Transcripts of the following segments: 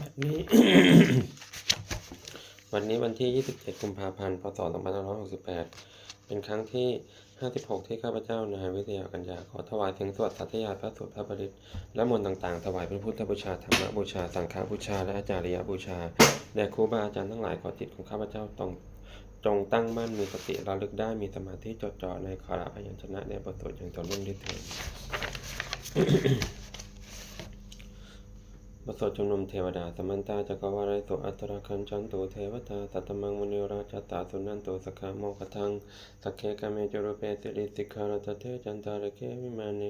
วันนี้ วันนี้วันที่ 27 กุมภาพันธ์ พศ 2568 เป็นครั้งที่ 56 ที่ข้าพเจ้านายวิทยากัญญาขอถวายเสียงสวดสัตยาพระสุพระบริตและมนต์ต่างๆ ถวายเป็นพุทธบูชาธรรมบูชา สังฆบูชา และอาจาริยบูชาแด่ครูบาอาจารย์ทั้งหลายขอจิตของข้าพเจ้าตรง จงตั้งมั่นมีสติระลึกได้มีสมาธิจดจ่อในขอระพยัญชนะในบทสวดอย่างต่อเนื่องด้วยเถิด บทสดชุมนุมเทวดาสมันตาจักรวาลโสอัตราคันจันโตเทวตาสัตมังมุนิราชตาสุนันโตสขาโมกทังสักเคกาเมจโรเปติริสิกขารตเทจันตาระเกวิมาเน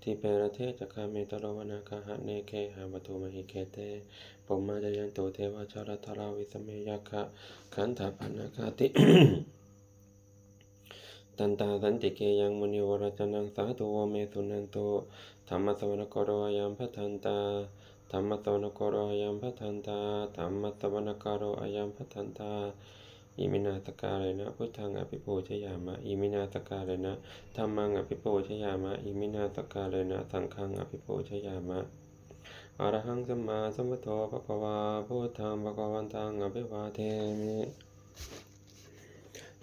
ทิเปรเทจักขาเมตโรวนาคาหะเนเคหาวัตุมหิเคเตปมมาจยันโตเทวชารทราวิสเมยคคะขันธาปนาคาติตันตาสันติเกยังมุนิวรจนังสาธุวเมสุนันโตธรรมสวนกโรยามพัทันตา ธรรมสวนกโรยามพัทันตาธรรมสวนกโรยามพัทันตาอิมินาสการเลยนะพุทธังอภิปูชยามะอิมินาสการเลยนะธรรมังอภิปูชยามะอิมินาสการเลยนะสังฆังอภิปูชยามะอรหังสัมมาสัมพุทโธภควาพุทธังภควันตังอภิวาเทมิ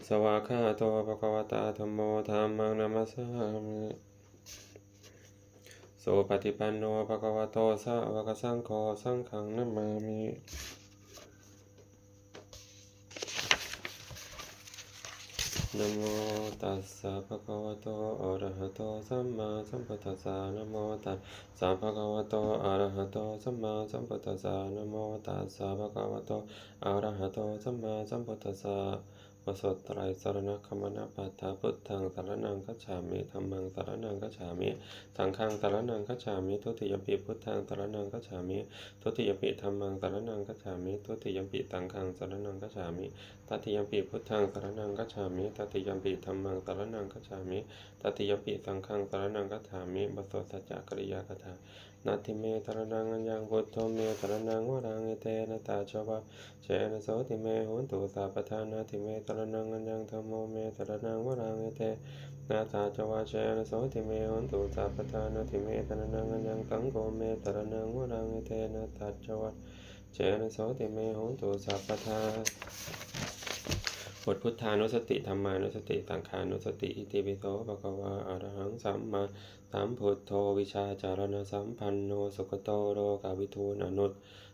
สวากขาโตภควตาธัมโมธัมมังนัมสสามิ สปฏิปันโนภะคะวะโตสาวกสังโฆสังฆังนัมมามินะโมตัสสะภะคะวะโตอะระหะโตสัมมาสัมพุทธัสสะนะโมตัสสะภะคะวะโตอะระหะโตสัมมาสัมพุทธัสสะนะโมตัสสะภะคะวะโตอะระหะโตสัมมาสัมพุทธัสสะ วสตไตรสารณคมนาปัฏฐาพุทธังสารนังกัจฉามิธรรมังสารนังกัจฉามิ สังฆังสารนังกัจฉามิทุติยปิพุทธังสารนังกัจฉามิทุติยปิธรรมังสารนังกัจฉามิทุติยปิสังฆังสารนังกัจฉามิ ตติยมปิพุทธังสารนังคัจฉามิตติยมปิธรรมังสารนังคัจฉามิตติยมปิสังฆังสารนังคัจฉามิบทสวดสัจจกริยาคถานาทิเมตรนังอัญญังพุทโธเมตรนังวรังเอเตนะตาชวะเชนะโสติเมหุนตุสัพพทานาติเมตรนังอัญญังธรรมโมเมตรนังวรังเอเตนาตาจวาเชนะโสติเมหุนตุสัพพทานาติเมตรนังอัญญังสังโฆเมตรนังวรังเอเตนาตาจวาเชนะโสติเมหุนตุสัพพทา บทพุทธานุสติธรรมานุสติสังขานุสติ อิติปิโสภะคะวาอะระหังสัมมาสัมพุทโธวิชาจารณสัมปันโนสุขโตโรกาวิทูนอนุต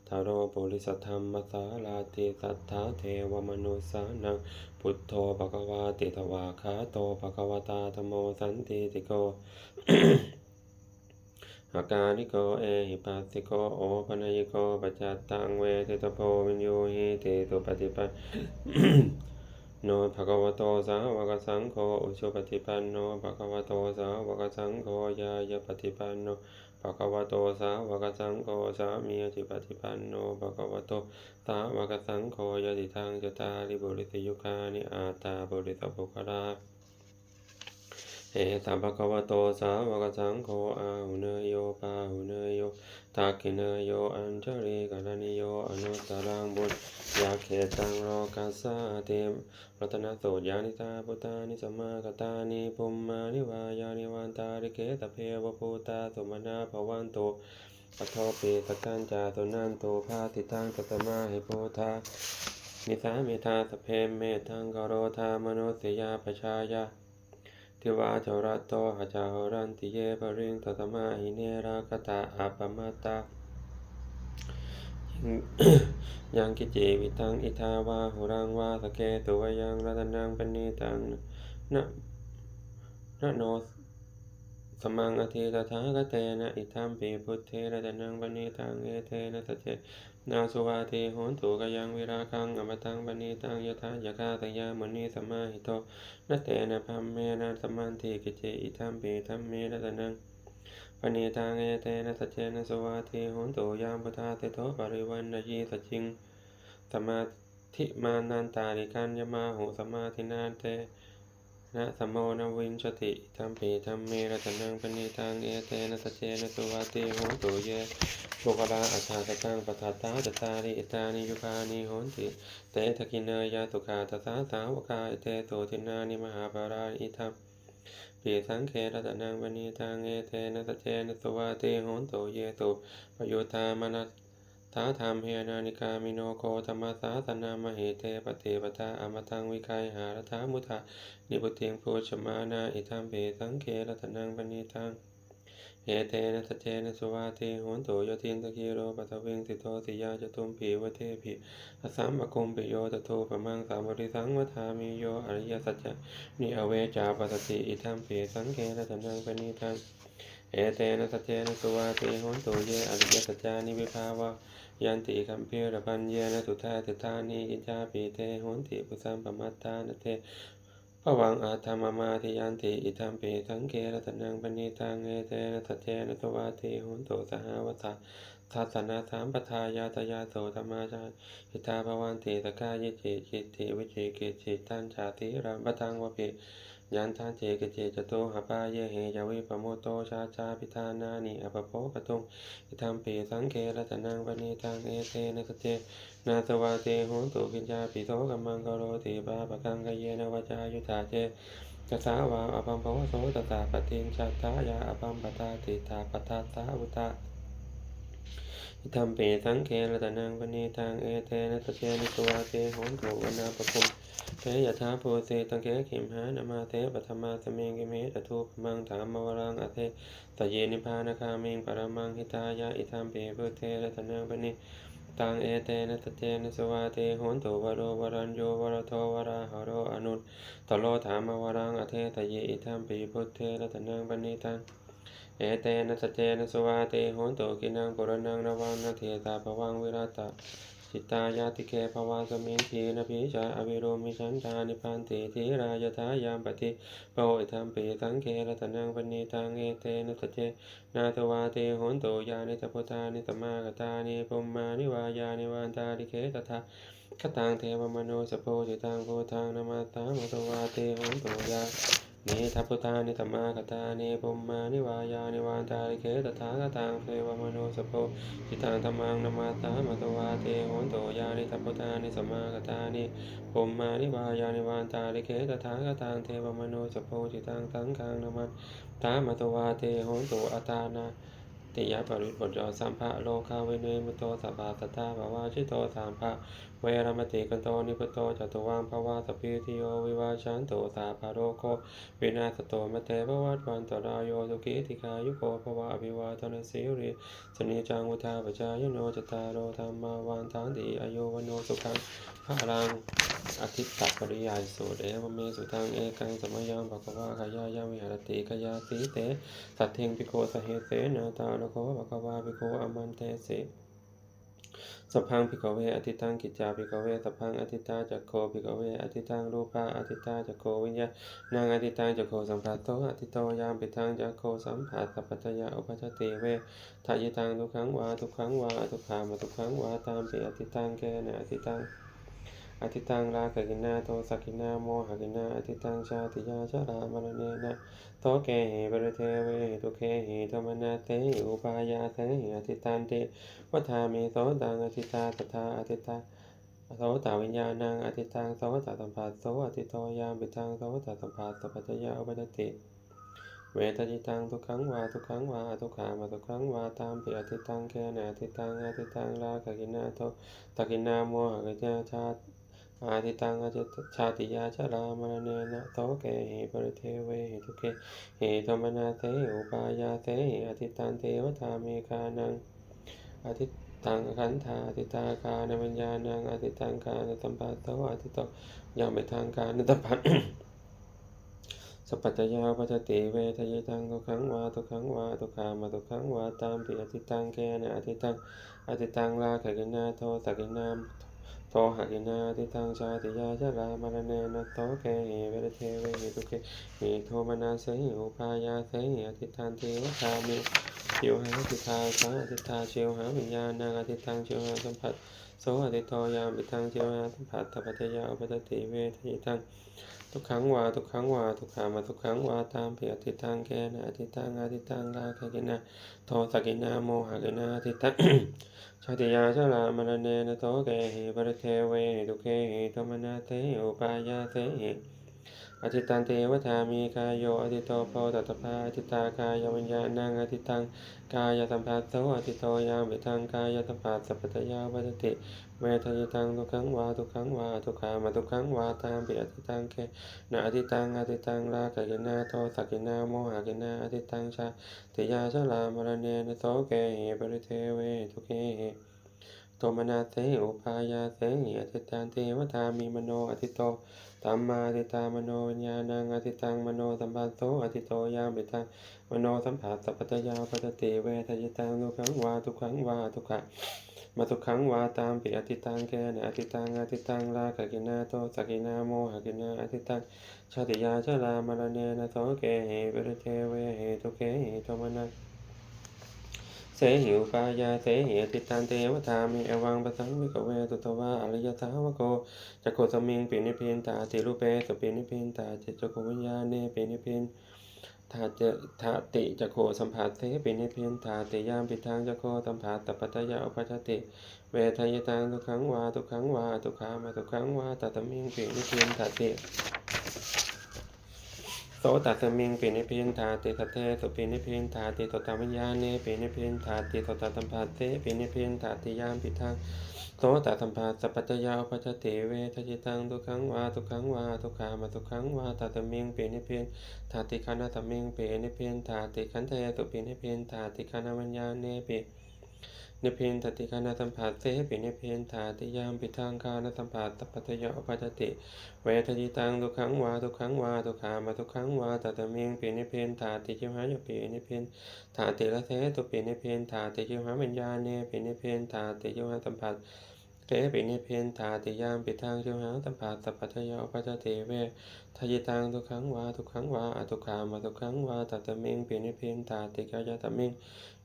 ทาโรปุริสธรรมสาลาติสัทธาเทวมนุสานังพุทโธภควาติทวาคาโตภควตาธโมสันติติโกอาการนิโกเอหิปัสสิโกโอปนยิโกปัจจัตตังเวทิตโพวินโยหิเตตุปฏิปัน โนภะคะวะโตสาวกสังโฆอุชุปฏิปันโนภะคะวะโตสาวกสังโฆยายปฏิปันโนภะคะวะโตสาวกสังโฆสามีจิปฏิปันโนภะคะวะโตสาวกสังโฆยติทางจตาริบุริสยุคานิอาตาบุริสภุคลา เอตัมภะควโตสาวกสังโฆอาหุเนโยปาหุเนโยทักขิเนโยอัญชริกรณิโยอนุตตรังบุญยาเขตังโลกัสสะเตมรัตนโสยานิตาพุตานิสมมากตานิภุมมานิวายานิวันตาริเกตเพวภูตาสมนาภวันโตปทโทปิสกันจาตุนันโตภาติตังกัตมาหิโพธานิสาเมธาสเพมเมทังกโรธามโนสยาปชายา ทิวาจรัตโตหจาหรันติเยปริงตตมาหิเนราคตาอัปมาตายังกิจิวิตังอิทาวาหุรังวาสเกตุวยังรัตนังปณีตังนะนะโนสมังอธิตถาคเตนะอิทัมปีพุทเทรัตนังปณีตังเอเทนะตะเจ นาสุวาเทโหนตุกยังวิราคังอมตังปณีตังยถายกาตยามณีสมาหิโตนะเตนะพัมเมนะสมันติกิเจอิทัมปีธัมเมรัตนังปณีตังเอเตนะสัจเจนะสวาเทโหนตุยามพุทธาเตโตปริวันนยีสัจจิงสมาธิมานันตาริกัญญมาหุสมาธินานเต นะสัมโมนวินชติธรรมปีธรรมเมรัตนังปณิตังเอเตนะสเจนะสุวัติโหตุเยโภกราอัฏฐาตตังปทัตตาตตาริอิตานิยุคานิโหนติ เตทกินเนยาตุขาตสาสาวกาอิเตโตทินานิมหาปาราอิทัมปีสังเครัตนังปณิตังเอเตนะสเจนะสุวัติโหนตุเยตุปโยธามนัสาธรรมเฮนานิกามิโนโคธรรมสาสนามเหเตปฏิปทาอมตังวิคัยหารธามุทานิพุติงโพชมานาอิทัมเปสังเครัตนังปณิตังเฮเตนะสเจนะสุวาเทโหนโตโยตินตะกีโรปัตวิงสิโตสิยาจตุมผีวเทผีอสัมมะกุมปิโยตโทปะมังสามบริสังวทามิโยอริยสัจจนิอเวจาปัสสติอิทัมเปสังเครัตนังปณิตังเอเตนะสเจนะสุวาเทโหนโตเยอริยสัจจานิวิภาวะ ยันติคัมพิระพันเยนะสุทาติทานิกิจาปีเตโหนติปุสัมปมัตตานเตภวังอาธรรมมาทิยันติอิทัมปีสังเกรัตนังปณิตังเอเตนะสัจเจนะสวาเทโหนโตสหาวตาทัสนาสามปทายาตยาโสธรรมาจาหิตาภวันติตกายจิจิติวิจิกิจิตันชาติรัมปทังวะปิ ยันทานเจกเจจโตหปาเยเหยาวิปโมโตชาชาพิธานานิอปโปกตุงอิทัมปีสังเครัตนังปณิตังเอเตนะสเจนาสวาเตหนตุกิญญาปิโตกัมมังกโรติบาปะกังกเยนวจายุธาเจกสาวาอภัมภวโสตตาปฏินชัตายาอภัมปตาติตาปตาสาวุตาอิทัมปีสังเครัตนังปณิตังเอเตนะสเจนิสวาเตหนตุวนาปคุม เทยถาโพเสตังเกขิมหานามาเทปธรรมาสเมงกิเมตทูปมังถามวรังอเทตเยนิพานคาเมงปรมังหิตายะอิทัมเปพุเทระตนังปณิตังเอเตนะตเจนะสวาเตโหนตุวโรวรัญโยวรโทวราหโรอนุตตโลถามวรังอเทตเยอิทัมเปพุเทระตนังปณิตังเอเตนะสเจนะสวาเตโหนตุกินังปุรนังระวังนาเทตาภวังวิรัตตา จิตตายาติเคภวาสมิงทีนภิชาอวิโรมิชันตานิพันติทีรายทายามปฏิโปอิทัมปีสังเครัตนังปณิตังเอเตนะสเจนาทวาเตหนตุยานิตพุทานิตมากตานิปุมมานิวายานิวันตาดิเคตถาคตังเทวมโนสโพจิตังโพธังนมาตามตวาเตหนตุยา นทัพุทานิธรรมากตาเนปุมมานิวายานิวานตาลิเคตถาคตังเทวมโนสโพจิตังธรรมังนมาตามตวาเทโหนโตยานิทัพุทานิสัมมากตานิปุมมานิวายานิวานตาลิเคตถาคตังเทวมโนสโพจิตังสังฆังนมัตตามตวาเทโหนโตอัตานาติยะปริปุจจสัมภะโลคาเวเนมุตโตสัพพะสัตตาภาวาชิโตสามภะ เวรมติกันโตนิพุตโตจตุวังภาวาสพพิติโยวิวาชันโตสาภาโรโควินาสโตมเทภวัตวันตรายโยสุขีติกายุโกภวะอภิวาทนสิริสนิจังวุธาปจายโนจตารโรธรรมาวันทานติอโยวโนสุขังพระรังอธิตตปริยายสุเดวเมสุทังเอกังสมยังภควาขยายาวิหารติขยาสีเต สัทเทงปิโกสเหเสนาตาโนโคภควาปิโกอมันเตเส สัพพังพิกเวอธิตังกิจจาพิกเวสัพพังอธิตาจักโคพิกเวอธิตังรูปาอธิตาจักโควิญญาณังอธิตังจักโคสัมผัสโตอธิโตยามปิตังจักโคสัมผัสสัพพัตยาอุปชติเวทายตังทุกขังวาทุกขังวาทุกขามาทุกขังวาตามปิอธิตังแกนะอธิตัง อธิตังราคกินาโทสักกินาโมหกินาอธิตังชาติยาชรามรณเนนะโตเกหิปริเทเวทุเคหิธรรมนาเตหิอุปายาเตหิอธิตันติวัฏามิโสตังอธิตาตถาอธิตาโสตวิญญาณังอธิตังโสตสัมผัสโสอธิโตยามปิตังโสตสัมผัสสัพพัญญาอุปจติเวทจิตังทุกขังวาทุกขังวาทุกขามาทุกขังวาตามปิอธิตังแกนะอธิตังอธิตังราคกินาโทตกินาโมหกินาชาติ อาทิตังอาจิตชาติยาชรามรณเนนะโตเกหิปริเทเวหิทุเกหิธรรมนาเตอุปายาเตหิอธิตันเทวตาเมคานังอธิตังขันธาอธิตาคานวิญญาณังอธิตังคานตัมปัสโตอธิโตยามไปทางการนตัมปัสสัพพัตยาปัจจติเวทยตังทุกขังวาทุกขังวาทุกขามาทุกขังวาตามปิอธิตังแกนะอธิตังอธิตังราคะกินาโทสกินามโโทหะกินาติทังชาติยาชรามรณเนนโตเกหิเวรเทเวหิตุเกหิโทมนาเสหิอุปายาเสหิอธิทานเทวทามิชิวหาติทาสาอธิทาชิวหาวิญญาณังอธิทังชิวหาสัมผัสโสอธิโทยามปิตังชิวหาสัมผัสตปัจจยาอุปตติเวทยิตัง ทุกขังวาทุกขังวาทุกขามาทุกขังวาตามเพียติตังแกนะติตังอติตังลาคกินะโทสกินาโมหกินาติตังชาติยาชรามรณเนนโตเกหิปริเทเวทุเกหิตมนาเตอุปายาเต อธิตันเตวทามีกายโยอธิโตโพตัตถาอธิตากายวิญญาณังอธิตังกายสัมภัสโสอธิโตยามวิทังกายสัมภัสสัพพตยาวัตติเวทยิตังทุกขังวาทุกขังวาทุกขามาทุกขังวาตามปิอธิตังเคนะอธิตังอธิตังราคะกินาโทสักกินาโมหกินาอธิตังชาติยาชลามรณเนนโสเกหิปริเทเวทุเกหิ โทมนาเสอุปายาเสหิอธิตังเทวตามีมโนอธิโตตัมมาอธิตามโนวิญญาณังอธิตังมโนสัมปัสโสอธิโตยามปิตังมโนสัมผัสสัพพตยาปัตติเวทยิตังทุกขังวาทุกขังวาทุกขะมาทุกครั้งวาตามปิอติตังแกนะอติตังอติตังลาขกินาโตสกินาโมหกินาอติตังชาติยาชรามรณเนนะโสเกเหปริเทเวหิทุเกเหิโทมนะ เสหิวปายาเสหิอติตันเทวทามิอวังปะสังมิกเวตุตวะอริยสาวโกจักโคสมิงปินิพินตาติรูปเปสปินิพินตาจิตจโกวิญญาเนปินิพินถาเจถาติจะโคสัมผัสเทปินิพินถาติยามปิทางจะโคสัมผัสตปัตยาอุปชติ เวทายตังทุกขังวาทุกขังวาทุกขามาทุกขังวาตัตมิงปินิพินถาติ ตัสมิงปินิพินถาติสเทสุปินิพินถาติโตตวิญญาเนปินิพินถาติโตตสัมผัสเทปินิพินถาติยามปิทางโสตสัมผัสสัพพตยาอุปชติเวทายตังทุกขังวาทุกขังวาทุกขามาทุกขังวาตัตมิงปินิพินถาติคานาตมิงเปนิเพนถาติคันเทตุปินิเพนถาติคานาวิญญาเนปิ นเพนถาติคานาสัมผัสเสปินเพนถาติยามปิทางคานาสัมผัสตปัตยะอุปัจติ เวทยิตังทุกขังวาทุกขังวาทุกขามาทุกขังวาตัตมิงปินเพนถาติจิมหายปินเพนถาติละเทตุปินเพนถาติจิมหาวิญญาเนปินเพนถาติจิมหาสัมผัสเตปินิเพนถาติยามปิทางจิมหาสัมผัสตปัตยะอุปัจติเวทายตังทุกขังวาทุกขังวาอทุกขามาทุกขังวาตัตมิงปินิพินตาติกายตมิง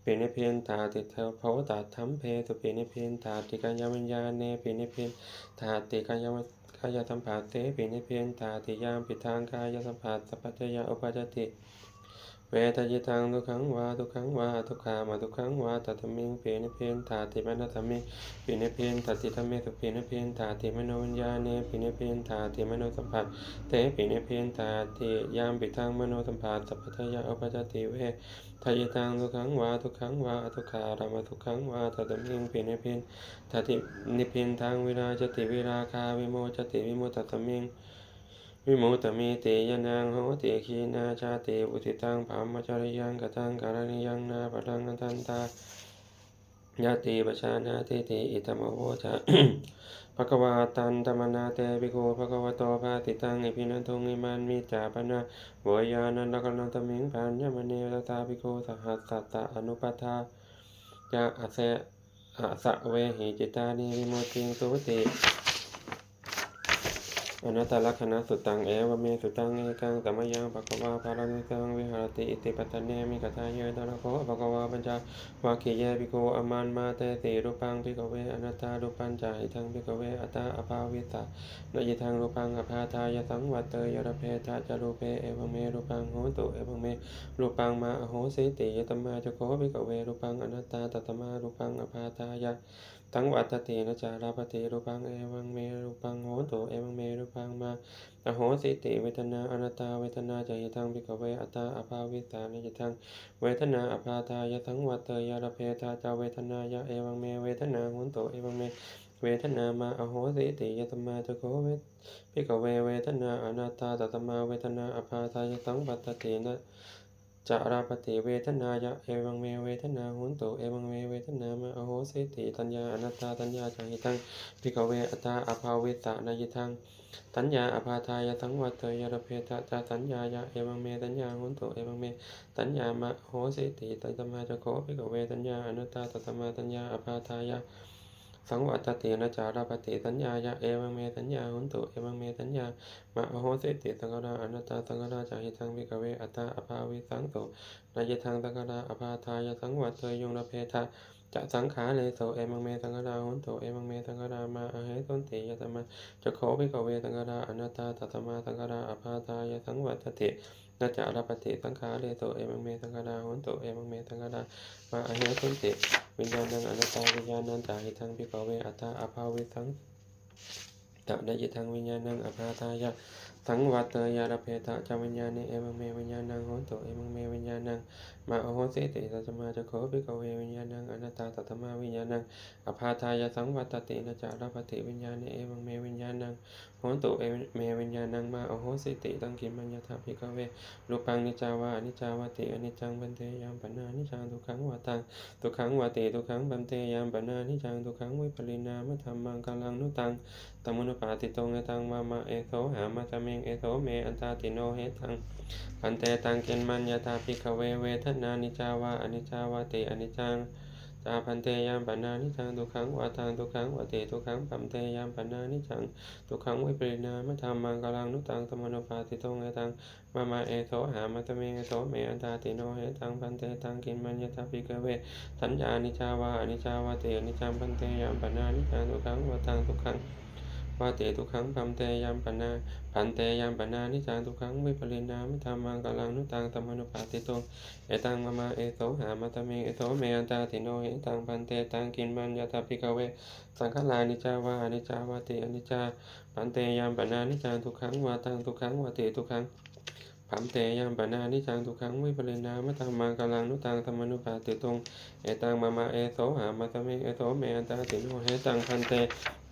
ปินิพินตาติเทวภวตาทัมเพตุปินิพินตาติกายวิญญาณเนปินิพินตาติกายวิกายสัมผัสเตปินิพินตาติยามปิทางกายสัมผัสสัพพัญญาอุปจติ เวทยิตังทุกขังวาทุกขังวาทุกขามาทุกขังวาตัตมิงเปนิเพนตาติมนตมิงปินิเพนตติธรรมเมสุปินิเพนตาติมโนวิญญาเนปินิเพนตาติมโนสัมผัสเตปินิเพนตาติยามปิทังมโนสัมผัสสัพพทยาอุปจติเวทยิตังทุกขังวาทุกขังวาทุกขารามาทุกขังวาตัตมิงปินิเพนตตินิเพนทางวิราจติวิราคาวิโมจติวิโมตตมิง วิมุตตมิเตยนังโหติขีนาชาติบุติตังภามจริยังกตังการณิยังนาปังกันตันตายาติปชานาติติอิตมโวจะภะควาตันตมนาเตปิโกภะควโตภาติตังอิปินันทุงอิมันมิจาปนะโวยานันตกนันตมิงปัญญมณีตตาปิโกสหัสสัตตะอนุปัฏฐายะอาเสอะสะเวหิจิตานิวิมุตติงสุติ อนัตตลักษณะสุตังเอวเมสุตังเอกังสัมยังภะคะวาภารังสังวิหารติอิติปัตตเนมิกตายเยตระโคภะคะวาปัญจวาคีเยปิโกอมันมาเตติรูปังพิกเวอนัตตารูปัญจาหิทังพิกเวอัตตาอภาวิตานยิทังรูปังอภาทายสังวัตเตยรเพทาจารูเปเอวเมรูปังโหตุเอวเมรูปังมาอโหสิติยตมาจโคพิกเวรูปังอนัตตาตตมารูปังอภาทายะ ตังวัตตินะจาราปติรูปังเอวังเมรูปังโหตุเอวังเมรูปังมาอโหสิติเวทนาอนัตตาเวทนาจายทังพิกเวอัตตาอภาวิสานิจทังเวทนาอภาทายสังวัตเตยระเพทาจาเวทนายะเอวังเมเวทนาโหตุเอวังเมเวทนามาอโหสิติยตมาจโคเวพิกเวเวทนาอนัตตาตตมาเวทนาอภาทายสังวัตตินะ จาราปฏิเวทนายะเอวังเมเวทนาหุนตุเอวังเมเวทนามาอโหสิติตัญญาอนัตตาตัญญาจาหิตังพิกเวอัตตาอภาเวตานายิทังตัญญาอภาทายะสังวัตเตยรเพตะจาสัญญายะเอวังเมตัญญาหุนตุเอวังเมตัญญามาโหสิติตัตมาจะโคพิกเวตัญญาอนัตตาตัตมาตัญญาอภาทายะ สังวัตตินะจาราปฏิสัญญายะเอวังเมสัญญาหุนตุเอวังเมสัญญามะโหสิติสังฆราอนัตตาสังฆราจาหิทังวิกเวอัตตาอภาวิสังโตนายทังสังฆราอภาทายสังวัตเตยงระเพทะจะสังขาเลโสเอมังเมสังฆราหุนโตเอมังเมสังฆรามาอาเหตุนติยะตมาจะโควิกเวสังฆราอนัตตาตัตมาสังฆราอภาตายสังวัตติ นาจารปฏิสังขาเลโตเอมังเมสังฆราหุนโตเอมังเมสังฆรามาอเหตุนติวิญญาณังอนัตตาวิญญาณังจาหิทังพิกเวอัตตาอภาวิทังตะได้ยิทังวิญญาณังอภาตายะ สังวัตเตยารเพตะจาวิญญาณิเอมังเมวิญญาณังหุนโตเอมังเมวิญญาณังมาโอโหสิติสัจมาจะโคภิกเววิญญาณังอนัตตาตัตมาวิญญาณังอภาทายสังวัตตินะจารปฏิวิญญาณเอวังเมวิญญาณังโหนตุเอเมวิญญาณังมาโอโหสิติตังกิมัญญาธาภิกเวรูปังนิจาวาอนิจาวติอนิจังบันเทยามปนานิจังทุกขังวตังทุกขังวติทุกขังบันเทยามปนานิจังทุกขังวิปริณามธรรมังกัลังนุตังตมุนุปาติตงตังมามาเอโสหามาตะเมงเอโสเมอันตาติโนเหตังพันเตตังเกณมัญญาตาภิกเวเวทนานิจาวาอนิจาวาติอนิจังจาพันเตยามปันนานิจังทุกขังวาตังทุกขังวาติทุกขังปัมเตยามปันนานิจังทุกขังวิปริณามธรรมังกลังนุตังสมโนุปาติตงเอตังมามาเอโสหามาตเมเอโสเมอันตาติโนเหตังพันเตตังเกณมัญญาตาภิกเวสัญญานิจาวาอนิจาวาติอนิจังพันเตยามปันนานิจังทุกขังวาตังทุกขัง วาเตทุกขังพัมเตยามปันนาพันเตยามปนานิจังทุกขังวิปริณามิธรรมังกลังนุตังธรรมนุปาติตุเอตังมามาเอโสหามาตเมเอโสเมอันตาติโนเอตังพันเตตังกินมัญญาตาภิกเว สังฆลานิจาวานิจจาวาติอนิจจาพันเตยามปนานิจังทุกขังวาตังทุกขังวาเตทุกขัง พัมเตยามปนานิจังทุกขังวิปริณามิธรรมังกลังนุตังธรรมนุปาติโตเอตังมามาเอโสหามาตเมเอโสเมอันตาติโนเอตังพันเต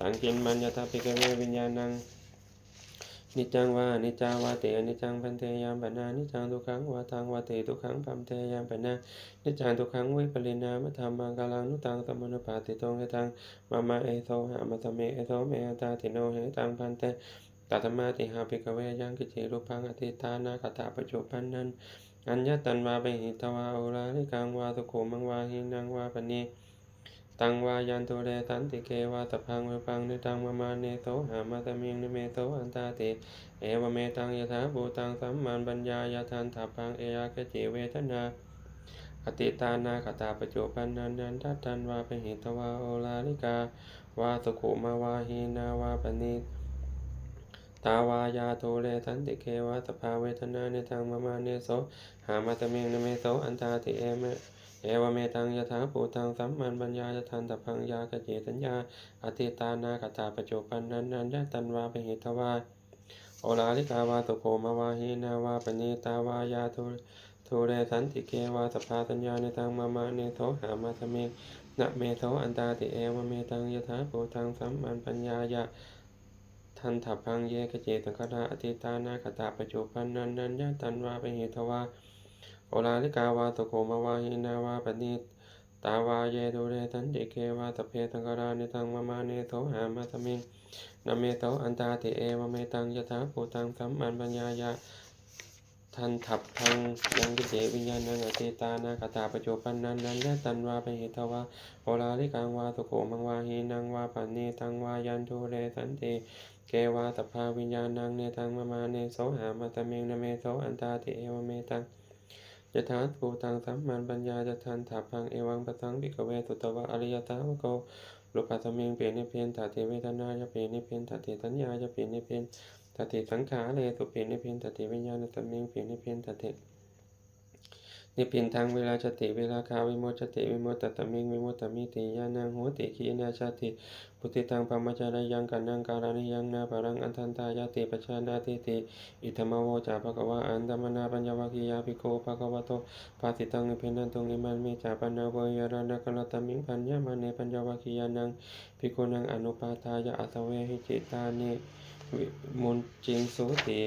ตังกินมัญญาตาภิกเววิญญาณังนิจังวานิจาวาเตอนิจังพันเตยามปนานิจังทุกขังวาทังวาเตทุกขังพัมเตยามปนานิจังทุกขังวิปริณามธรรมังกาลังนุตังสมนุปาติตงเอตังมามาเอโสหามาตเมเอโสเมอัตตาติโนเหตังพันเต ตัตมาติหาภิกเวยังกิจิรูปังอติตานาคตาปัจจุปันนันอัญญตันวาเปหิตวาโอลาลิกังวาสุโขมังวาหินังวาปณีตังวายันโตเรตันติเกวาตพังเวปังนิตังมามาเนโสหามาตมิงนิเมโสอันตาติเอวเมตังยถาภูตังสัมมันปัญญายาทันถาพังเอยากจิเวทนาอติตานาคตาปจุปันนันนันทัตันวาเป็นหิตวาโอลาลิกาวาสุขุมาวาหีนาวาปณิ ตาวายาโทเรทันติเกวาสภาเวทนาเนตังมามาเนโสหามาตะมิงนเมโสอันตาติเอเมเอวเมตังยถาภูตังสัมมันปัญญายทันตพังยากเจตัญญาอติตานาคตาปจจุปันนันนันยะตันวาเปหิตวาโอลาลิกาวาสุโคมาวาหีนาวาปณีตาวายาทุทุเรสันติเกวาสภาสัญญาในตังมามาเนโทหามาสเมนะเมโทอันตาติเอวเมตังยถาภูตังสัมมันปัญญายะ ทันถพังเยกเจตังคตาอติตานาคตาปจจุปันนันนันยะตันวาเปหิตวาโอลาลิกาวาสุโขมาวาหินาวาปณิตาวาเยโดเรตันติเกวาสเพตังกรานิตังมามาเนโทหามาสมิงนาเมโตอันตาติเอวเมตังยถาภูตังสัมมันปัญญายาทันทับพังยังกิเจวิญญาณังอติตานาคตาปจจุปันนันนันยะตันวาเปหิตวาโอลาลิกังวาสุโขมังวาหินังวาปันเนตังวายันโทเรสันติ เกวาตภาวิญญาณังเนตังมามาเนโสหามาตะเมงนาเมโตอันตาติเอวเมตังยถาภูตังสัมมันปัญญาจะทันถาพังเอวังปะทังปิกเวสุตวะอริยตาวโกลุปัสมิงเปนิเพนตาติเวทนายะเปนิเพนตาติสัญญาจะเปนิเพนตาติสังขาเลสุเปนิเพนตาติวิญญาณตมิงเปนิเพนตาติ นิพินทางเวลาจติเวลาคาวิโมจติวิโมตตมิงวิโมตตมิติยานังโหติขีนาชาติปุติตังปมัจจารยังกันนังการานิยังนาปารังอันทันตายาติปชานาติติอิธรรมโวจาภะควะอันตมนาปัญญวคียาภิกโขภะควะโตภาสิตังนิพินันตุงิมันเมจาปนาเวยรานะกลตมิงปัญญามาเนปัญญวคียานังภิกุนังอนุปาทายะอัตเวหิจิตานิวิมุนจิงสุติ